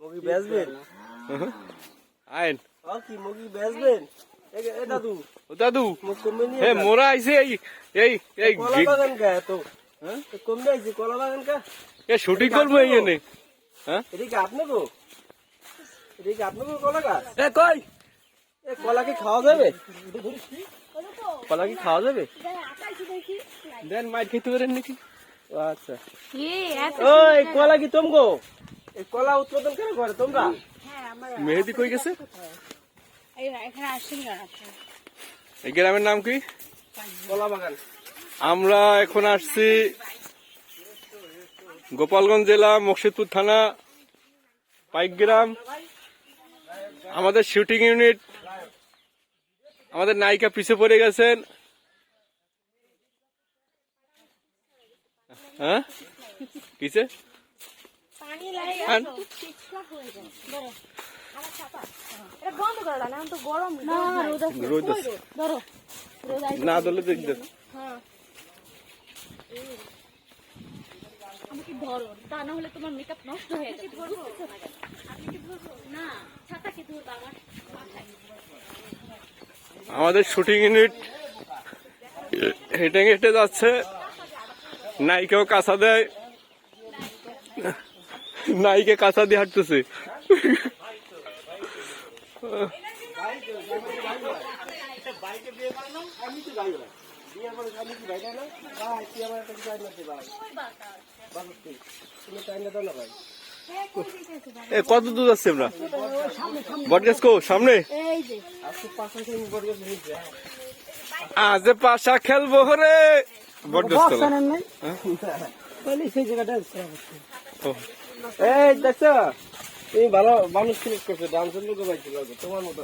মুগি বেচবেন? আইন। আর কি মুগি বেচবেন? দাদু ও দাদু হে মোরা আইছে এই এই এই কলা বাগান কা তো হ্যাঁ? কমে কলা বাগান কা? এ শুটিং করব এই এনে। হ্যাঁ? এটা কি আপনি গো এটা কি আপনি গো কলা গাছ? এ কই? এ কলা কি খাওয়া যাবে? কলা কি খাওয়া যাবে? দেন মাইর খেতে পারেন নাকি? ও আচ্ছা। ওই কলা কি তোমগো? এই কলা উৎপাদন কেন করে তোমরা? মেহেদি কই গেছে? এই গ্রামের নাম কি? কলা বাগান আমরা এখন আসছি গোপালগঞ্জ জেলা মুর্শিদপুর থানা পাইকগ্রাম। আমাদের শুটিং ইউনিট আমাদের নায়িকা পিছে পড়ে গেছেন। হ্যাঁ? কিসে না ধরলে আমার আমাদের শুটিং ইউনিট হেঁটে হেঁটে যাচ্ছে নায়িকাও কাঁচা দেয়। নায়িকে কাঁচা দিয়ে হাঁটতেছে। এ কত দূর যাচ্ছে আমরা? বটগাছ কো সামনে? আজ পাশা খেলব রে। বটগাছ এই দেখছ? তুমি ভালো মানুষ সিলেক্ট করছ ডান্সের লোক পাইছিল তোমার মতো।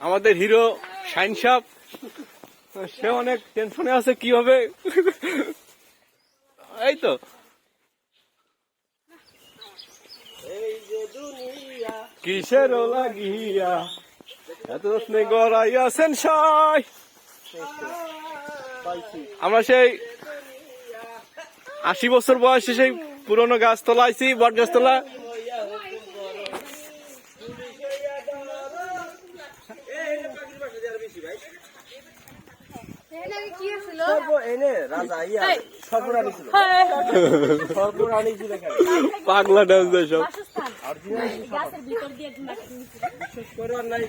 আমাদের হিরো শাইন সাপ সে অনেক টেনশনে আছে কি হবে এই তো কিসের লাগিয়া এত গড়াইয়াছেন সাই আমরা সেই আশি বছর বয়সে সেই পুরনো গাছ তোলাইছি বট গাছ তোলা পাগলা ডান্স সব। বাসস্থান গাছের ভিতর দিয়ে ঘুমাতে বিশেষ করে আর নাই